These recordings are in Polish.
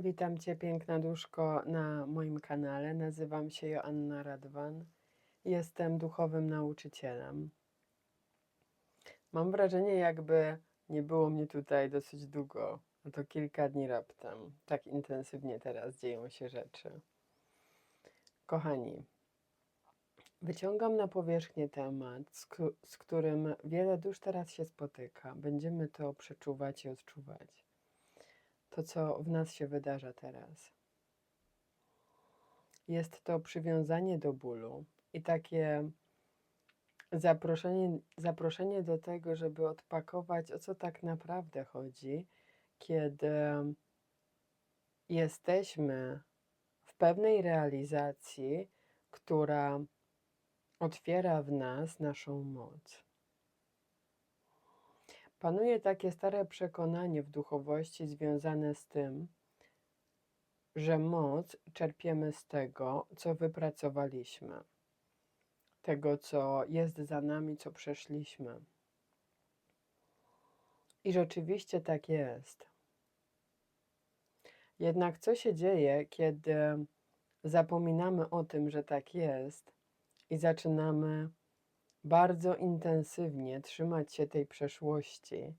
Witam Cię, piękna duszko, na moim kanale. Nazywam się Joanna Radwan. Jestem duchowym nauczycielem. Mam wrażenie, jakby nie było mnie tutaj dosyć długo. No to kilka dni raptem. Tak intensywnie teraz dzieją się rzeczy. Kochani, wyciągam na powierzchnię temat, z którym wiele dusz teraz się spotyka. Będziemy to przeczuwać i odczuwać to, co w nas się wydarza teraz. Jest to przywiązanie do bólu i takie zaproszenie, zaproszenie do tego, żeby odpakować, o co tak naprawdę chodzi, kiedy jesteśmy w pewnej realizacji, która otwiera w nas naszą moc. Panuje takie stare przekonanie w duchowości związane z tym, że moc czerpiemy z tego, co wypracowaliśmy, tego, co jest za nami, co przeszliśmy. I rzeczywiście tak jest. Jednak co się dzieje, kiedy zapominamy o tym, że tak jest i zaczynamy bardzo intensywnie trzymać się tej przeszłości,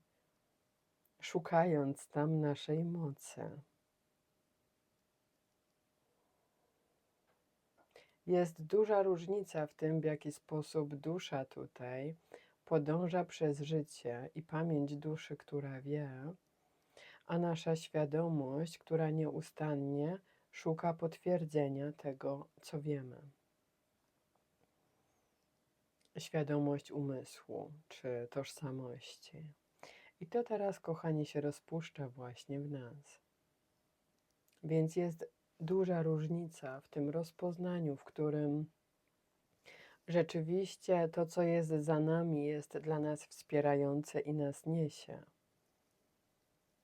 szukając tam naszej mocy. Jest duża różnica w tym, w jaki sposób dusza tutaj podąża przez życie i pamięć duszy, która wie, a nasza świadomość, która nieustannie szuka potwierdzenia tego, co wiemy świadomość umysłu czy tożsamości. I to teraz, kochani, się rozpuszcza właśnie w nas. Więc jest duża różnica w tym rozpoznaniu, w którym rzeczywiście to, co jest za nami, jest dla nas wspierające i nas niesie.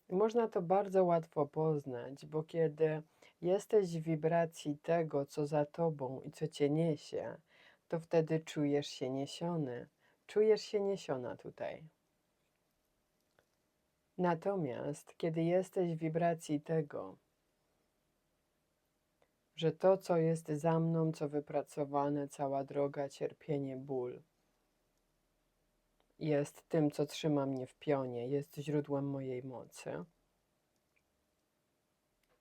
Można to bardzo łatwo poznać, bo kiedy jesteś w wibracji tego, co za tobą i co cię niesie, to wtedy czujesz się niesiony. Czujesz się niesiona tutaj. Natomiast kiedy jesteś w wibracji tego, że to, co jest za mną, co wypracowane, cała droga, cierpienie, ból, jest tym, co trzyma mnie w pionie, jest źródłem mojej mocy,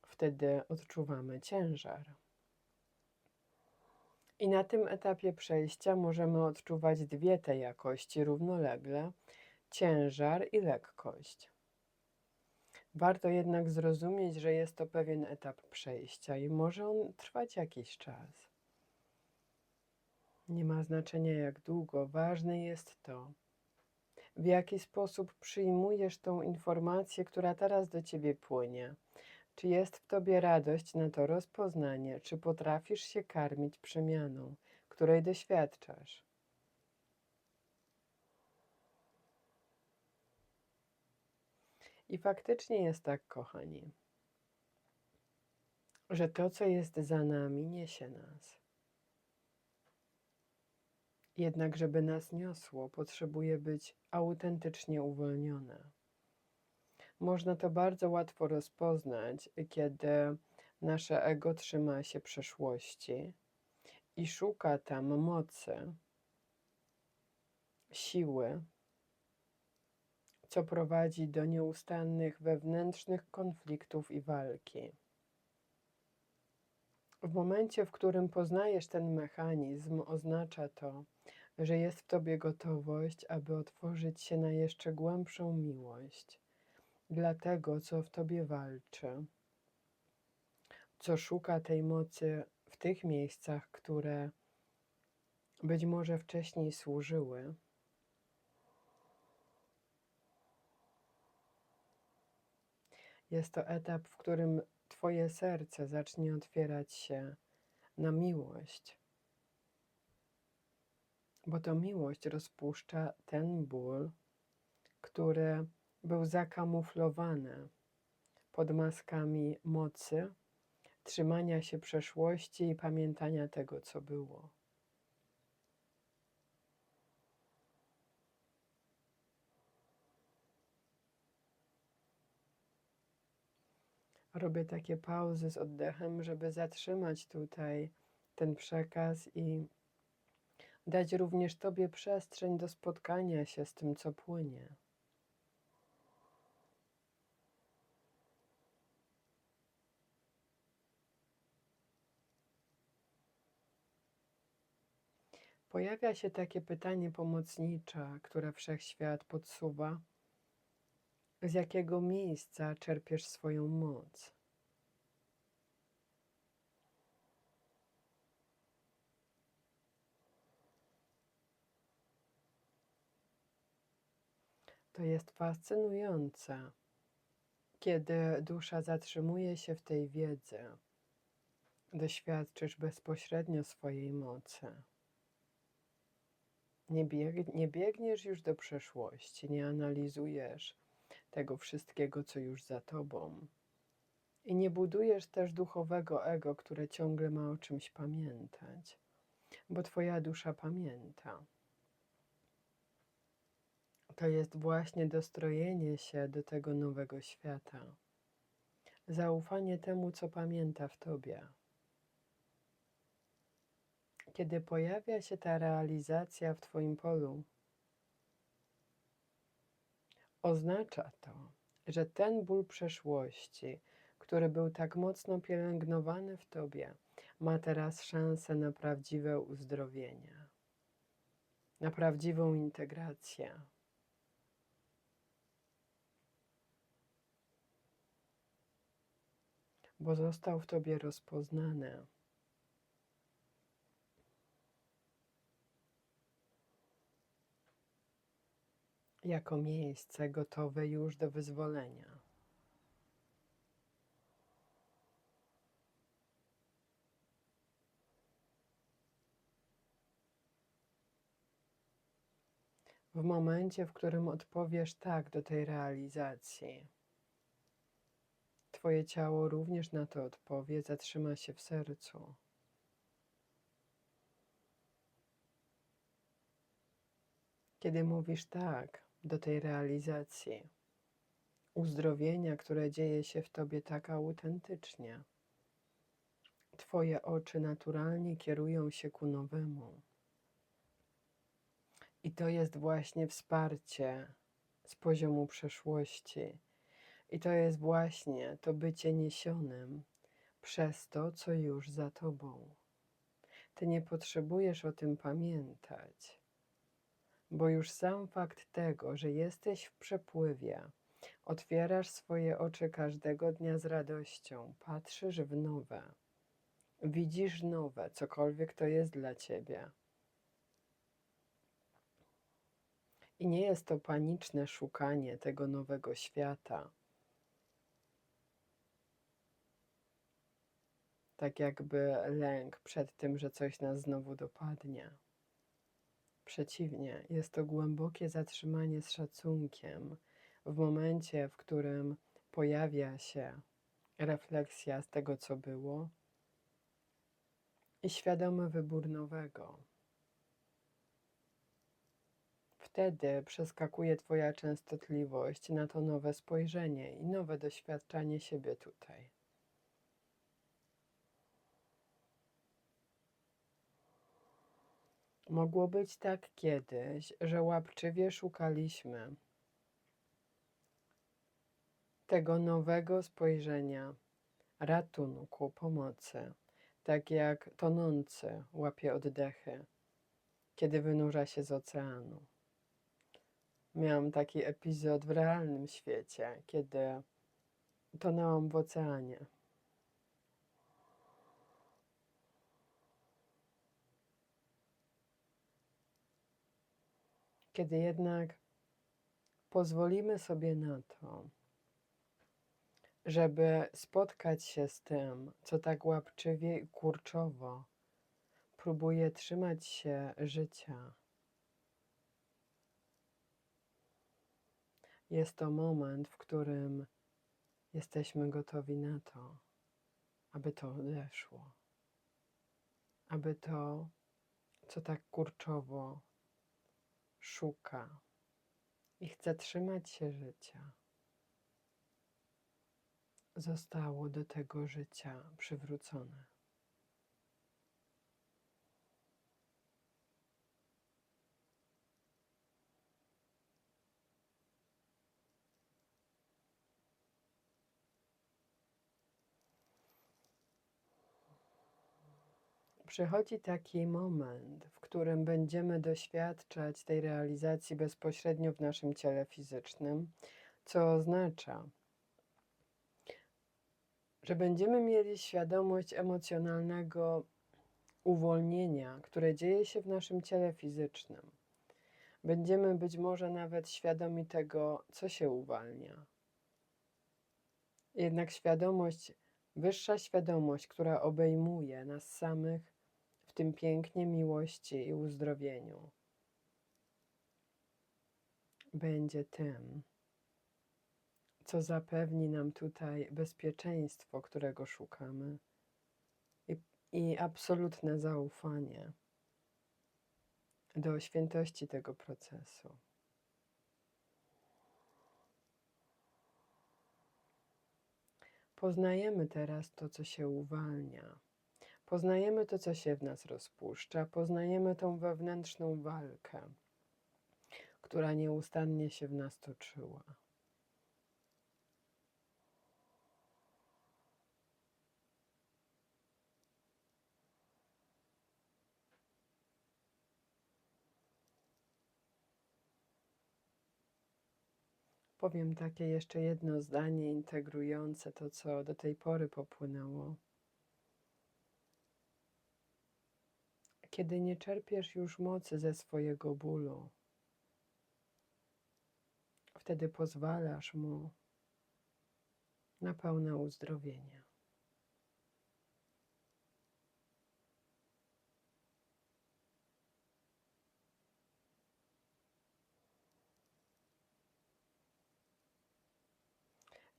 wtedy odczuwamy ciężar. I na tym etapie przejścia możemy odczuwać dwie te jakości równolegle ciężar i lekkość. Warto jednak zrozumieć, że jest to pewien etap przejścia i może on trwać jakiś czas. Nie ma znaczenia jak długo, ważne jest to, w jaki sposób przyjmujesz tą informację, która teraz do ciebie płynie czy jest w tobie radość na to rozpoznanie? Czy potrafisz się karmić przemianą, której doświadczasz? I faktycznie jest tak, kochani, że to, co jest za nami, niesie nas. Jednak, żeby nas niosło, potrzebuje być autentycznie uwolnione. Można to bardzo łatwo rozpoznać, kiedy nasze ego trzyma się przeszłości i szuka tam mocy, siły, co prowadzi do nieustannych wewnętrznych konfliktów i walki. W momencie, w którym poznajesz ten mechanizm, oznacza to, że jest w tobie gotowość, aby otworzyć się na jeszcze głębszą miłość dla tego, co w tobie walczy, co szuka tej mocy w tych miejscach, które być może wcześniej służyły. Jest to etap, w którym Twoje serce zacznie otwierać się na miłość, bo to miłość rozpuszcza ten ból, który był zakamuflowany pod maskami mocy, trzymania się przeszłości i pamiętania tego, co było. Robię takie pauzy z oddechem, żeby zatrzymać tutaj ten przekaz i dać również Tobie przestrzeń do spotkania się z tym, co płynie. Pojawia się takie pytanie pomocnicze, które wszechświat podsuwa: z jakiego miejsca czerpiesz swoją moc? To jest fascynujące, kiedy dusza zatrzymuje się w tej wiedzy, doświadczysz bezpośrednio swojej mocy. Nie, bieg nie biegniesz już do przeszłości, nie analizujesz tego wszystkiego, co już za tobą. I nie budujesz też duchowego ego, które ciągle ma o czymś pamiętać, bo Twoja dusza pamięta. To jest właśnie dostrojenie się do tego nowego świata. Zaufanie temu, co pamięta w Tobie. Kiedy pojawia się ta realizacja w Twoim polu, oznacza to, że ten ból przeszłości, który był tak mocno pielęgnowany w Tobie, ma teraz szansę na prawdziwe uzdrowienie, na prawdziwą integrację. Bo został w Tobie rozpoznany. Jako miejsce gotowe już do wyzwolenia. W momencie, w którym odpowiesz tak do tej realizacji, Twoje ciało również na to odpowie, zatrzyma się w sercu. Kiedy mówisz tak, do tej realizacji uzdrowienia, które dzieje się w Tobie tak autentycznie. Twoje oczy naturalnie kierują się ku nowemu. I to jest właśnie wsparcie z poziomu przeszłości. I to jest właśnie to bycie niesionym przez to, co już za Tobą. Ty nie potrzebujesz o tym pamiętać bo już sam fakt tego, że jesteś w przepływie, otwierasz swoje oczy każdego dnia z radością, patrzysz w nowe, widzisz nowe, cokolwiek to jest dla ciebie. I nie jest to paniczne szukanie tego nowego świata. Tak jakby lęk przed tym, że coś nas znowu dopadnie. Przeciwnie, jest to głębokie zatrzymanie z szacunkiem w momencie, w którym pojawia się refleksja z tego, co było i świadomy wybór nowego. Wtedy przeskakuje Twoja częstotliwość na to nowe spojrzenie i nowe doświadczanie siebie tutaj. Mogło być tak kiedyś, że łapczywie szukaliśmy tego nowego spojrzenia, ratunku, pomocy, tak jak tonący łapie oddechy, kiedy wynurza się z oceanu. Miałam taki epizod w realnym świecie, kiedy tonęłam w oceanie. Kiedy jednak pozwolimy sobie na to, żeby spotkać się z tym, co tak łapczywie i kurczowo próbuje trzymać się życia. Jest to moment, w którym jesteśmy gotowi na to, aby to odeszło, aby to, co tak kurczowo szuka i chce trzymać się życia. zostało do tego życia przywrócone. Przychodzi taki moment, w którym będziemy doświadczać tej realizacji bezpośrednio w naszym ciele fizycznym, co oznacza, że będziemy mieli świadomość emocjonalnego uwolnienia, które dzieje się w naszym ciele fizycznym. Będziemy być może nawet świadomi tego, co się uwalnia. Jednak świadomość, wyższa świadomość, która obejmuje nas samych, tym pięknie miłości i uzdrowieniu, będzie tym, co zapewni nam tutaj bezpieczeństwo, którego szukamy i, i absolutne zaufanie do świętości tego procesu. Poznajemy teraz to, co się uwalnia. Poznajemy to, co się w nas rozpuszcza. Poznajemy tą wewnętrzną walkę, która nieustannie się w nas toczyła. Powiem takie jeszcze jedno zdanie integrujące to, co do tej pory popłynęło. Kiedy nie czerpiesz już mocy ze swojego bólu, wtedy pozwalasz mu na pełne uzdrowienie.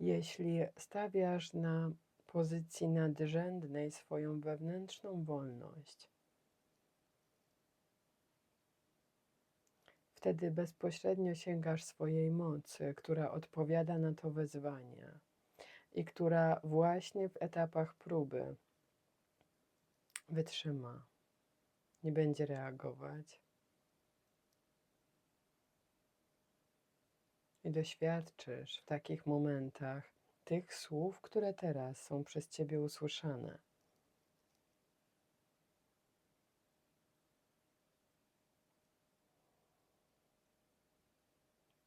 Jeśli stawiasz na pozycji nadrzędnej swoją wewnętrzną wolność, wtedy bezpośrednio sięgasz swojej mocy, która odpowiada na to wezwanie i która właśnie w etapach próby wytrzyma, nie będzie reagować. I doświadczysz w takich momentach tych słów, które teraz są przez Ciebie usłyszane.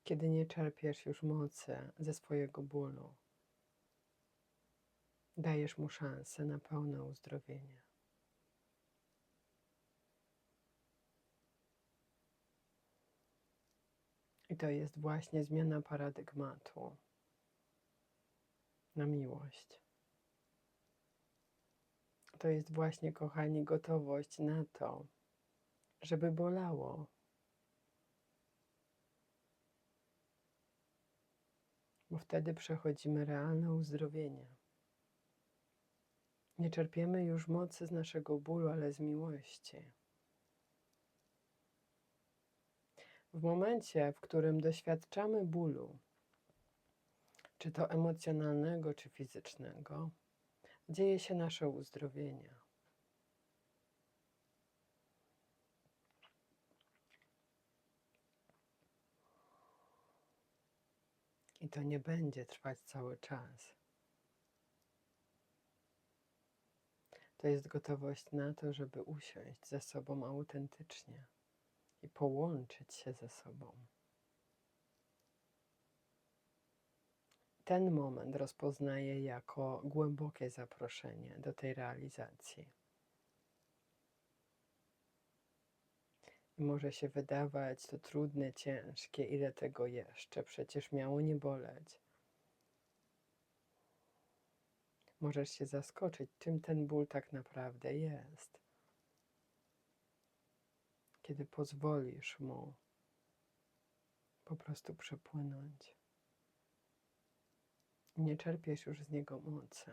Kiedy nie czerpiesz już mocy ze swojego bólu, dajesz mu szansę na pełne uzdrowienie. I to jest właśnie zmiana paradygmatu na miłość. To jest właśnie, kochani, gotowość na to, żeby bolało. Bo wtedy przechodzimy realne uzdrowienie. Nie czerpiemy już mocy z naszego bólu, ale z miłości. W momencie, w którym doświadczamy bólu, czy to emocjonalnego, czy fizycznego, dzieje się nasze uzdrowienie. I to nie będzie trwać cały czas. To jest gotowość na to, żeby usiąść ze sobą autentycznie i połączyć się ze sobą. Ten moment rozpoznaję jako głębokie zaproszenie do tej realizacji. Może się wydawać to trudne, ciężkie, ile tego jeszcze, przecież miało nie boleć. Możesz się zaskoczyć, czym ten ból tak naprawdę jest kiedy pozwolisz mu po prostu przepłynąć. Nie czerpiesz już z niego mocy,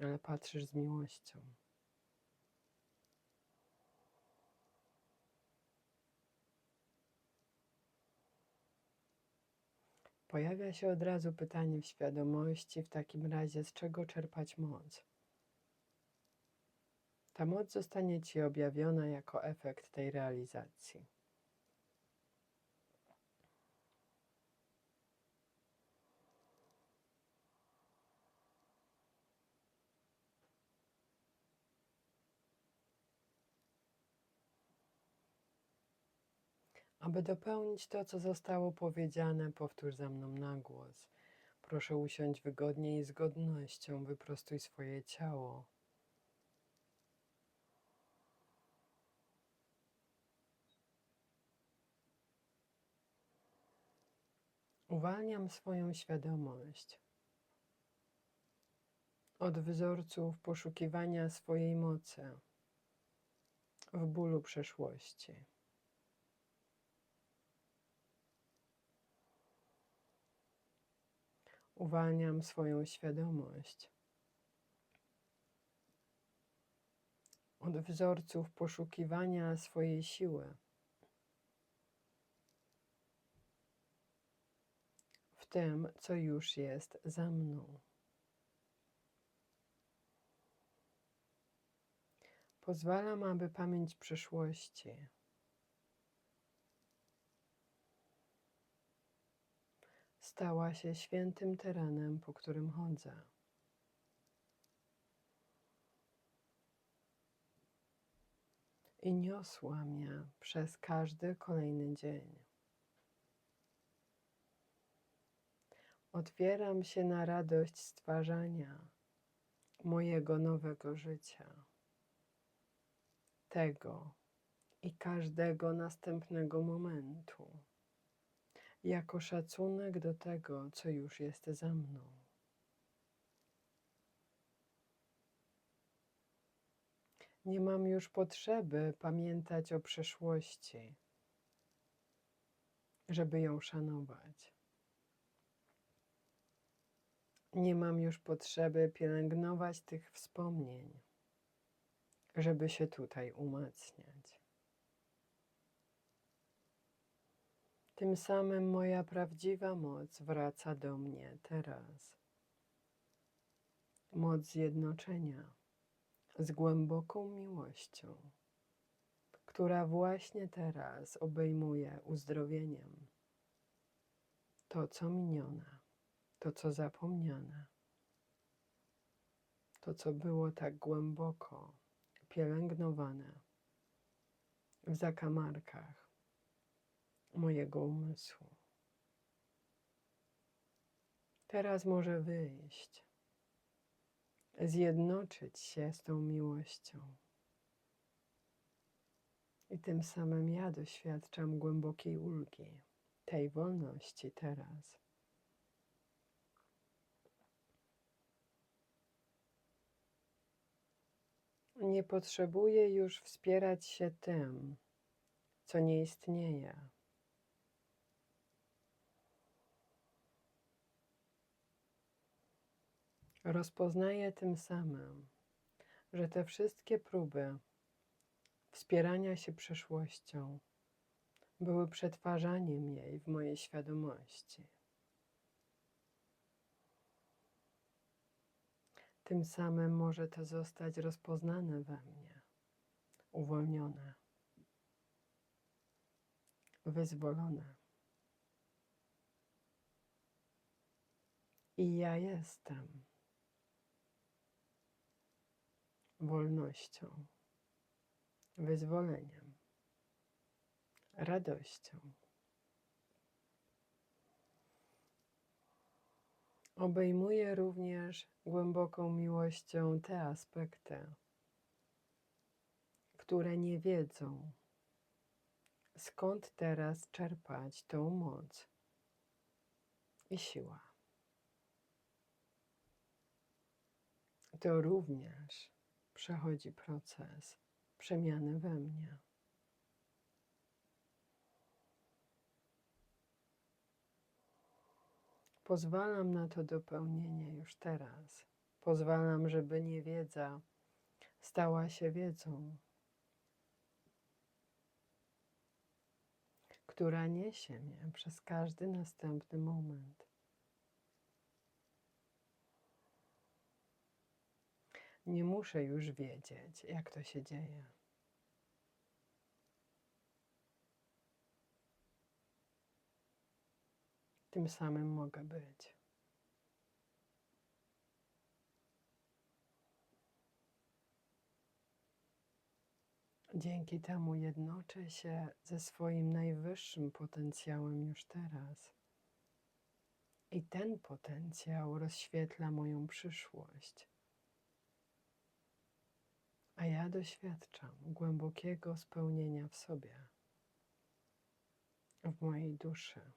ale patrzysz z miłością. Pojawia się od razu pytanie w świadomości, w takim razie z czego czerpać moc? Ta moc zostanie Ci objawiona jako efekt tej realizacji. Aby dopełnić to, co zostało powiedziane, powtórz za mną na głos. Proszę usiąść wygodnie i z godnością, wyprostuj swoje ciało. Uwalniam swoją świadomość od wzorców poszukiwania swojej mocy w bólu przeszłości. Uwalniam swoją świadomość od wzorców poszukiwania swojej siły w tym, co już jest za mną. Pozwalam, aby pamięć przeszłości stała się świętym terenem, po którym chodzę. I niosła mnie przez każdy kolejny dzień. Otwieram się na radość stwarzania mojego nowego życia, tego i każdego następnego momentu jako szacunek do tego, co już jest za mną. Nie mam już potrzeby pamiętać o przeszłości, żeby ją szanować. Nie mam już potrzeby pielęgnować tych wspomnień, żeby się tutaj umacniać. Tym samym moja prawdziwa moc wraca do mnie teraz. Moc zjednoczenia z głęboką miłością, która właśnie teraz obejmuje uzdrowieniem to, co minione, to, co zapomniane, to, co było tak głęboko pielęgnowane w zakamarkach mojego umysłu. Teraz może wyjść, zjednoczyć się z tą miłością. I tym samym ja doświadczam głębokiej ulgi, tej wolności teraz. Nie potrzebuję już wspierać się tym, co nie istnieje. Rozpoznaję tym samym, że te wszystkie próby wspierania się przeszłością były przetwarzaniem jej w mojej świadomości. Tym samym może to zostać rozpoznane we mnie, uwolnione, wyzwolone. I ja jestem wolnością, wyzwoleniem, radością. Obejmuje również głęboką miłością te aspekty, które nie wiedzą, skąd teraz czerpać tą moc i siła. To również przechodzi proces przemiany we mnie. Pozwalam na to dopełnienie już teraz. Pozwalam, żeby niewiedza stała się wiedzą, która niesie mnie przez każdy następny moment. Nie muszę już wiedzieć, jak to się dzieje. Tym samym mogę być. Dzięki temu jednoczę się ze swoim najwyższym potencjałem już teraz. I ten potencjał rozświetla moją przyszłość. A ja doświadczam głębokiego spełnienia w sobie, w mojej duszy.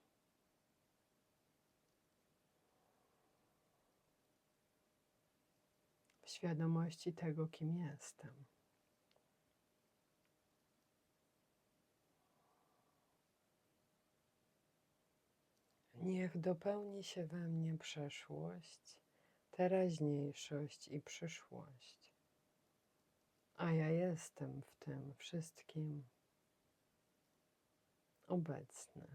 W świadomości tego, kim jestem. Niech dopełni się we mnie przeszłość, teraźniejszość i przyszłość. A ja jestem w tym wszystkim obecny,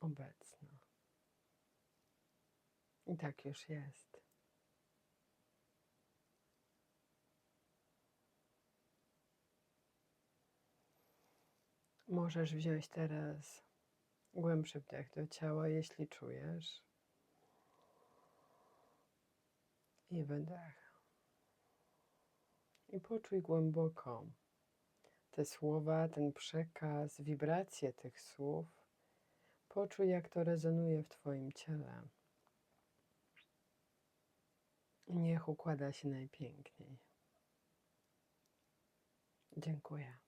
obecna. I tak już jest. Możesz wziąć teraz głębszy wdech do ciała, jeśli czujesz. I wydech. I poczuj głęboko te słowa, ten przekaz, wibracje tych słów. Poczuj, jak to rezonuje w Twoim ciele. Niech układa się najpiękniej. Dziękuję.